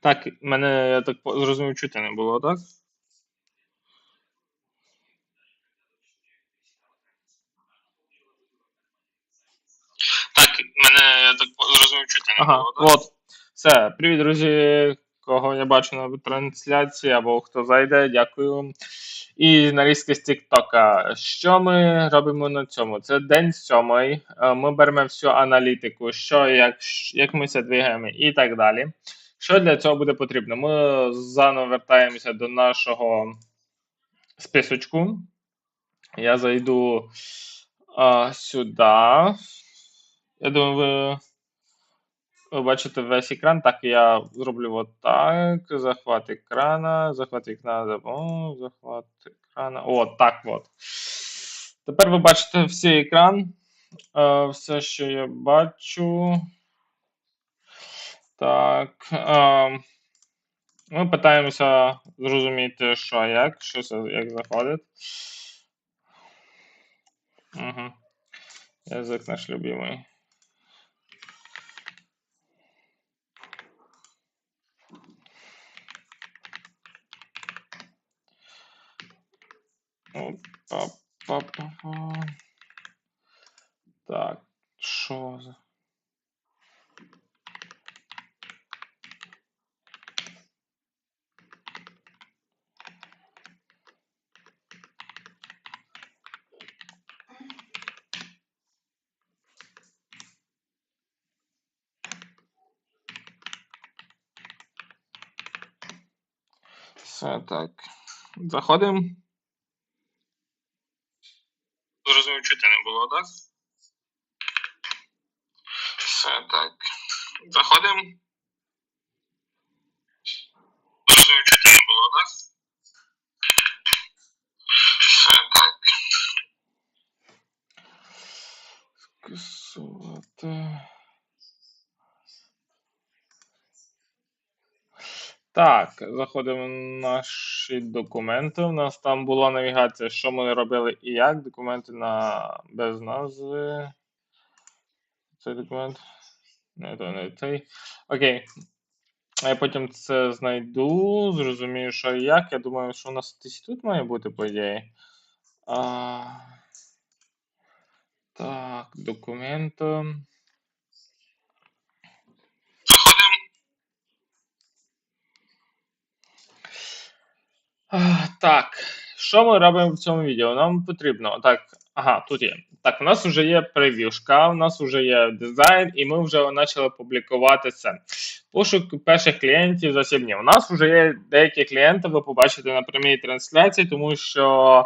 Так, мене, я так зрозумів, чути не було, так? Так, мене, я так зрозумів, чути не Ага, було, так? От. Все, привіт, друзі, кого я бачу на трансляції, або хто зайде, дякую. І нарізки з Тіктока. Що ми робимо на цьому? Це день сьомий. Е, Ми беремо всю аналітику, що як, як ми це двигаємо і так далі. Що для цього буде потрібно? Ми заново вертаємося до нашого списочку. Я зайду а, сюди. Я думаю, ви, ви бачите весь екран. Так, я зроблю отак. Захват екрана. Захват екрана. О, захват екрана. О, так от. Тепер ви бачите всі екран. Е, все, що я бачу. Так. Е, ми питаємося зрозуміти, що як, що це як заходить. Угу. Язик наш любимий. Опа-па-па-па. Так, що за. Все так. Заходимо. Зрозумів, чути не було, так? Все так. Заходимо. Зрозумів, чути не було, так? Все так. Скасувати. Так, заходимо в наші документи. У нас там була навігація, що ми робили і як. Документи на без назви. Цей документ. Не, то не цей. Окей. Я потім це знайду, зрозумію, що і як. Я думаю, що у нас десь тут має бути, по ідеї. А... Так, документи. Заходимо. А, Так, що ми робимо в цьому відео? Нам потрібно. Так, ага, тут є. Так, у нас вже є прев'юшка, у нас вже є дизайн, і ми вже почали публікувати це. Пошук перших клієнтів за 7 днів. У нас вже є деякі клієнти, ви побачите на прямій трансляції, тому що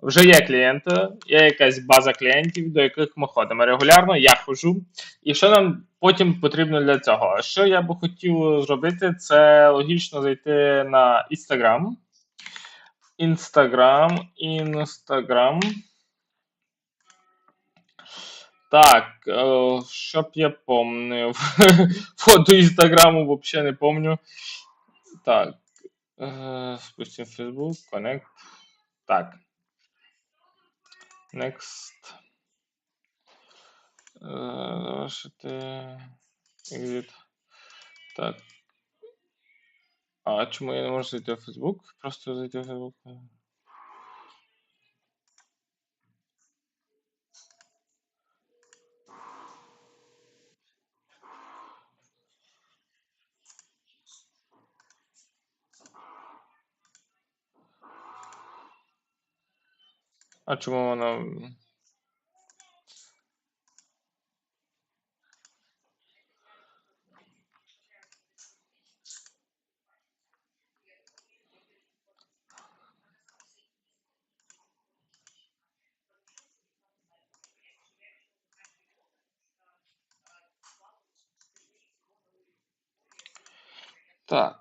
вже є клієнти, є якась база клієнтів, до яких ми ходимо. Регулярно я ходжу. І що нам потім потрібно для цього? Що я би хотів зробити, це логічно зайти на Instagram. Інстаграм, Інстаграм. Так, е, щоб я помнив. Фото Інстаграму взагалі не помню. Так. Е, спустим Facebook, Connect. Так. Next. Е, Завершити. Exit. Так. А чому я не можу зайти в Facebook? Просто зайти в Facebook. А чому воно. Так.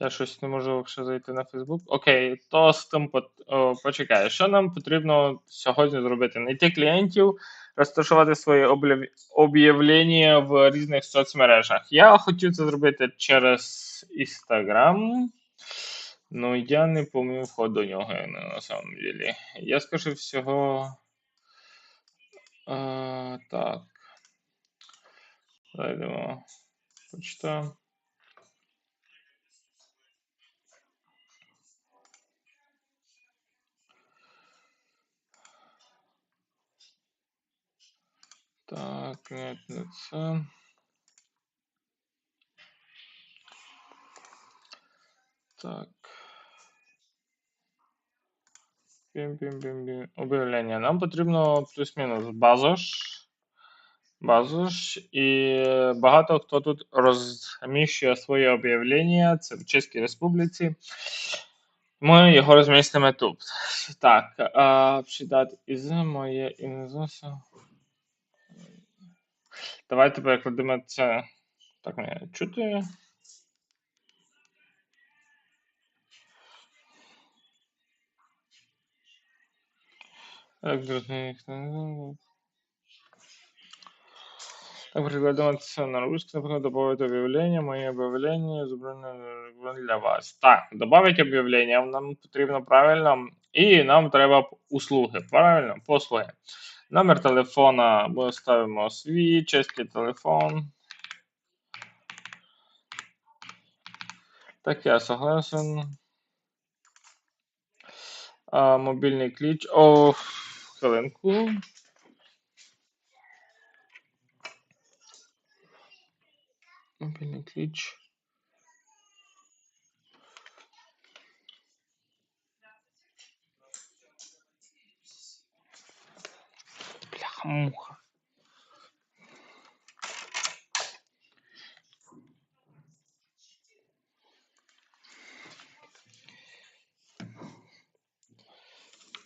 Я щось не можу взагалі зайти на Facebook. Окей, то з тим пот- о, почекай. Що нам потрібно сьогодні зробити? Знайти клієнтів, розташувати свої об'явлення в різних соцмережах. Я хотів це зробити через Instagram. Ну, я не пам'ятаю вход до нього на самом деле. Я скажу всього. Е, так. Зайдемо. Почитаю. Так, нет, не це. Так. Пім-пім-пім-пім. Об'явлення. Нам потрібно плюс-мінус базу ж. Базу ж. І багато хто тут розміщує своє об'явлення. Це в Чеській Республіці. Ми його розмістимо тут. Так, а, придати із моє інозоса. Давайте перекладемо це. Так, мене чути. Так, друзі, Так, перекладемо це на русский, наприклад, добавить об'явлення, моє об'явлення зображено для вас. Так, добавить об'явлення нам потрібно правильно, і нам треба услуги, правильно? Послуги. Номер телефона ми ставимо свій, чеський телефон. Так, я согласен. А, мобільний ключ. О, хвилинку. Мобільний ключ. Бляха-муха.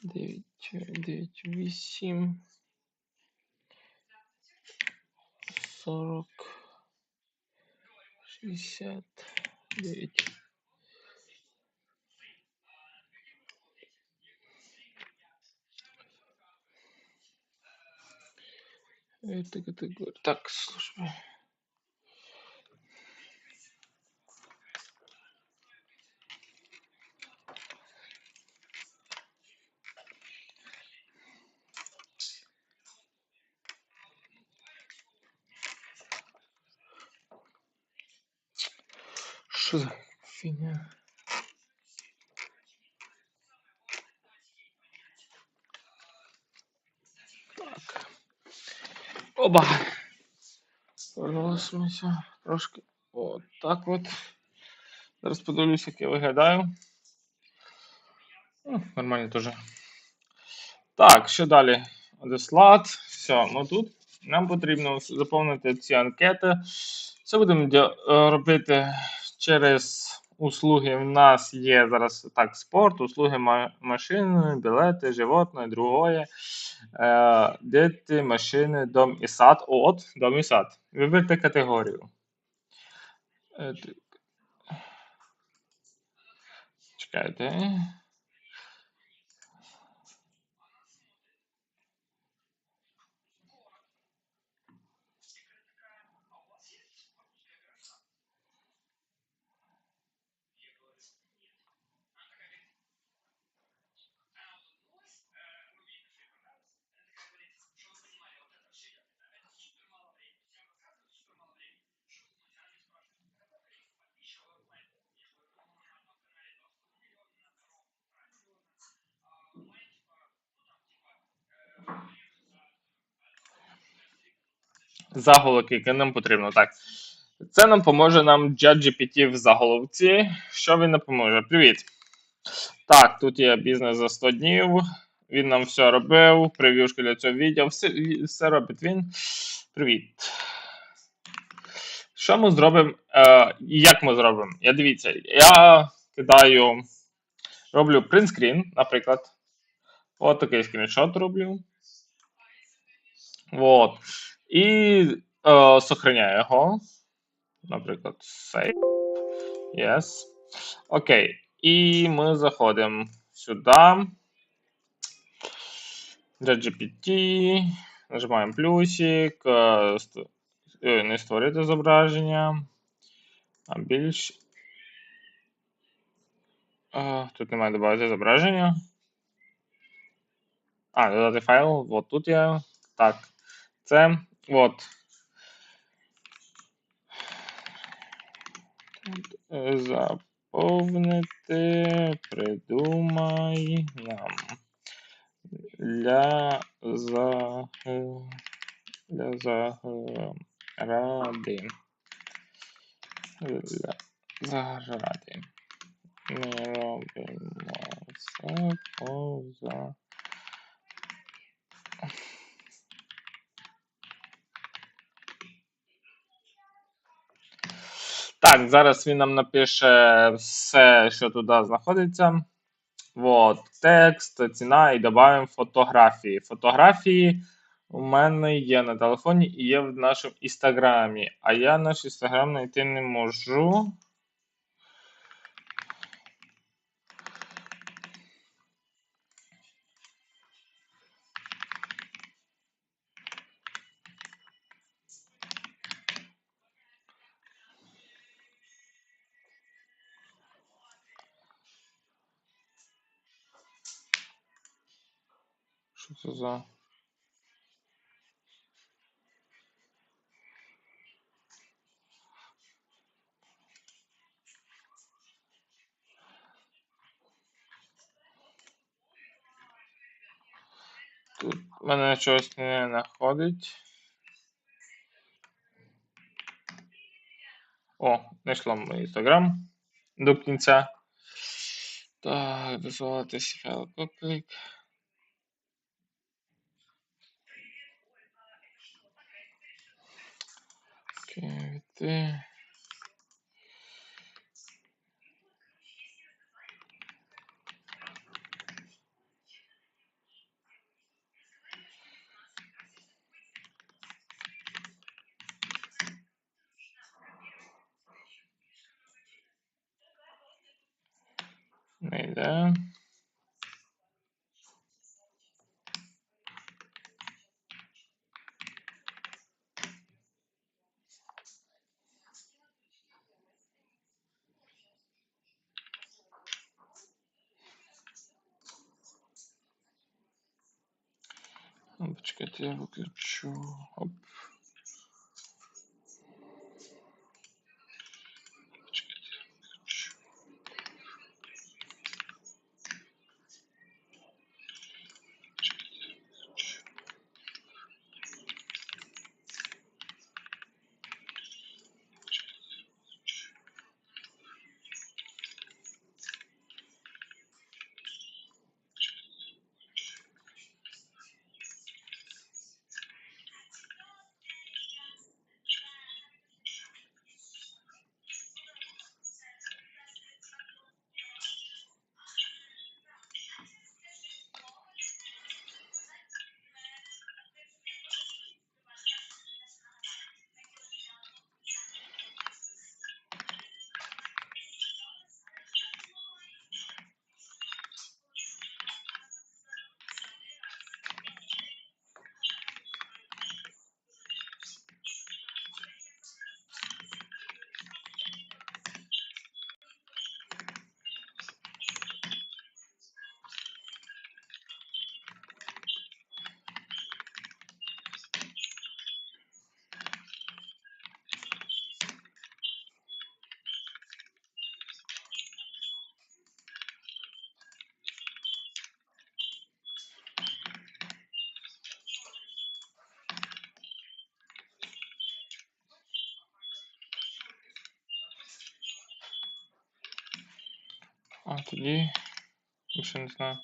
Дев'ять, дев'ять, вісім. Сорок. Шістдесят дев'ять. Это категория. Так, слушай. Оба. Повернулися трошки. От так от. Зараз подивлюся, як я виглядаю. Ну, Нормально теж. Так, що далі? Одеслат. Все, ми тут. Нам потрібно заповнити ці анкети. Це будемо е, робити через услуги. в нас є зараз так, спорт, услуги машини, білети, животне, другое. Е, діти, машини, дом і сад. От, дом і сад. Виберте категорію. Е, Чекайте. Заголовок, який нам потрібно. Так. Це нам поможе нам ChatGPT в заголовці. Що він нам поможе? Привіт. Так, тут є бізнес за 100 днів. Він нам все робив. Прев'юшки для цього відео. Все, все робить він. Привіт. Що ми зробимо? Е, як ми зробимо? Я дивіться, я кидаю, роблю принтскрін, наприклад. От такий скріншот роблю. Вот. І е, сохраняю його. Наприклад, save. Yes. Окей. І ми заходимо сюди. GPT. Нажимаємо плюсик. е, е, Не створити зображення. А більш. Тут немає додати зображення. А, додати файл. От тут є. Так. Це. От. Е, Заповнити, придумай нам для за для загради. Для загради. Ми робимо це поза. Так, зараз він нам напише все, що туди знаходиться. От, текст, ціна і додаємо фотографії. Фотографії у мене є на телефоні і є в нашому інстаграмі. А я наш інстаграм знайти не можу. Що це за. Тут мене щось не знаходить. О, знайшла мій інстаграм до кінця. Так, дозволити файл поклик. Квіти. Не йде. Ну, Почекайте, я А тоді. Більше не знаю.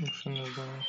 Якщо не знаю.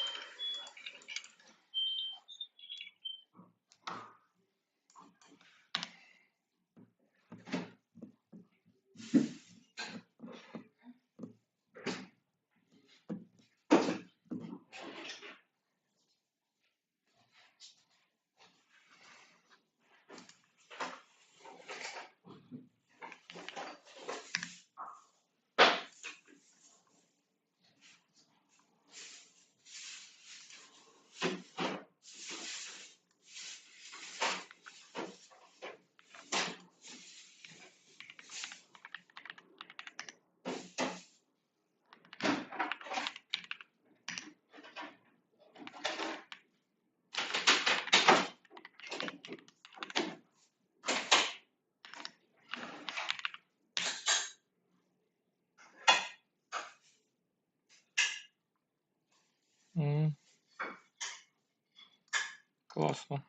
Класно.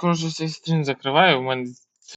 Коротше, цей стрім закриваю. У мене